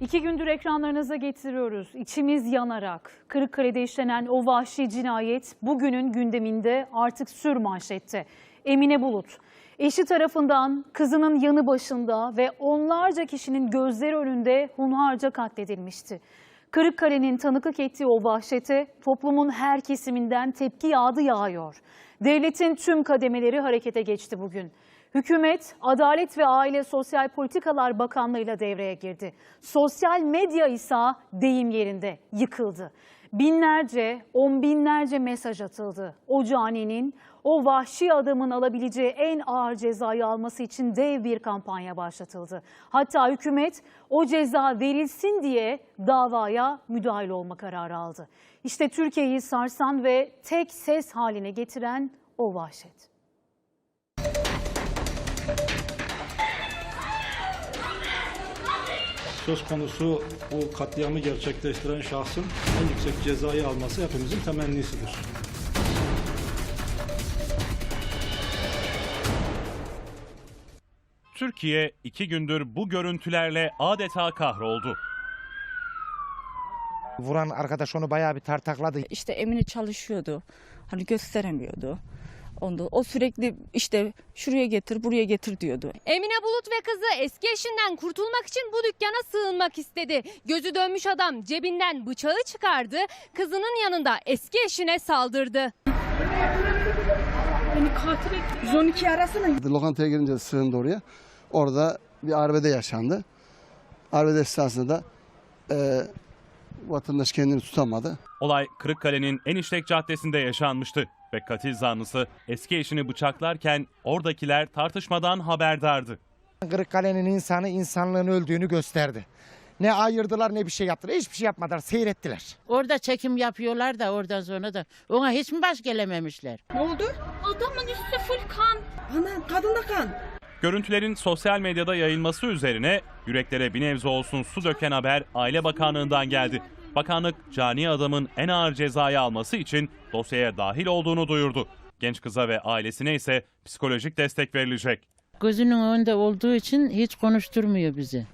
İki gündür ekranlarınıza getiriyoruz. İçimiz yanarak. Kırıkkale'de işlenen o vahşi cinayet bugünün gündeminde artık sür manşette. Emine Bulut. Eşi tarafından kızının yanı başında ve onlarca kişinin gözleri önünde hunharca katledilmişti. Kırıkkale'nin tanıklık ettiği o vahşete toplumun her kesiminden tepki yağdı yağıyor. Devletin tüm kademeleri harekete geçti bugün. Hükümet, Adalet ve Aile Sosyal Politikalar Bakanlığı'yla devreye girdi. Sosyal medya ise deyim yerinde yıkıldı. Binlerce, on binlerce mesaj atıldı. O caninin, o vahşi adamın alabileceği en ağır cezayı alması için dev bir kampanya başlatıldı. Hatta hükümet o ceza verilsin diye davaya müdahil olma kararı aldı. İşte Türkiye'yi sarsan ve tek ses haline getiren o vahşet. Söz konusu bu katliamı gerçekleştiren şahsın en yüksek cezayı alması hepimizin temennisidir. Türkiye iki gündür bu görüntülerle adeta kahroldu. Vuran arkadaş onu bayağı bir tartakladı. İşte Emine çalışıyordu. Hani gösteremiyordu. Onda o sürekli işte şuraya getir, buraya getir diyordu. Emine Bulut ve kızı eski eşinden kurtulmak için bu dükkana sığınmak istedi. Gözü dönmüş adam cebinden bıçağı çıkardı. Kızının yanında eski eşine saldırdı. 112 arasana. Lokantaya girince sığındı oraya. Orada bir arbede yaşandı. Arbede esnasında da e, vatandaş kendini tutamadı. Olay Kırıkkale'nin en işlek caddesinde yaşanmıştı ve katil zanlısı eski eşini bıçaklarken oradakiler tartışmadan haberdardı. Kırıkkale'nin insanı insanlığın öldüğünü gösterdi. Ne ayırdılar ne bir şey yaptılar. Hiçbir şey yapmadılar. Seyrettiler. Orada çekim yapıyorlar da oradan sonra da ona hiç mi baş gelememişler? Ne oldu? Adamın üstü full kan. Ana kadında kan. Görüntülerin sosyal medyada yayılması üzerine yüreklere bir nebze olsun su döken haber Aile Bakanlığı'ndan geldi. Bakanlık cani adamın en ağır cezayı alması için dosyaya dahil olduğunu duyurdu. Genç kıza ve ailesine ise psikolojik destek verilecek. Gözünün önünde olduğu için hiç konuşturmuyor bizi.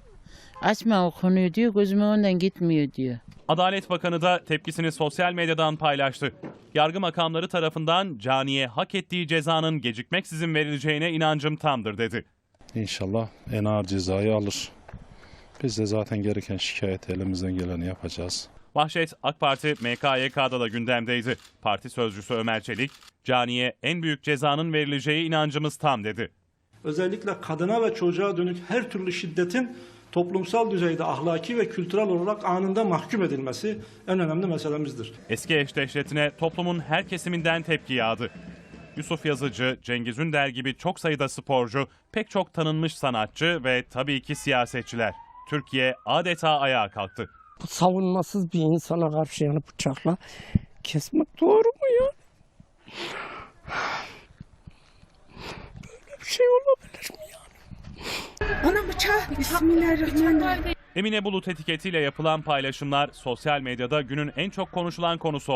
Açma o konuyu diyor gözümün önünden gitmiyor diyor. Adalet Bakanı da tepkisini sosyal medyadan paylaştı. Yargı makamları tarafından caniye hak ettiği cezanın gecikmeksizin verileceğine inancım tamdır dedi. İnşallah en ağır cezayı alır. Biz de zaten gereken şikayeti elimizden geleni yapacağız. Vahşet AK Parti MKYK'da da gündemdeydi. Parti sözcüsü Ömer Çelik, caniye en büyük cezanın verileceği inancımız tam dedi. Özellikle kadına ve çocuğa dönük her türlü şiddetin toplumsal düzeyde ahlaki ve kültürel olarak anında mahkum edilmesi en önemli meselemizdir. Eski eş dehşetine toplumun her kesiminden tepki yağdı. Yusuf Yazıcı, Cengiz Ünder gibi çok sayıda sporcu, pek çok tanınmış sanatçı ve tabii ki siyasetçiler. Türkiye adeta ayağa kalktı. bu savunmasız bir insana karşı yani bıçakla kesmek doğru Bıçak. Bismillahirrahmanirrahim. Emine Bulut etiketiyle yapılan paylaşımlar sosyal medyada günün en çok konuşulan konusu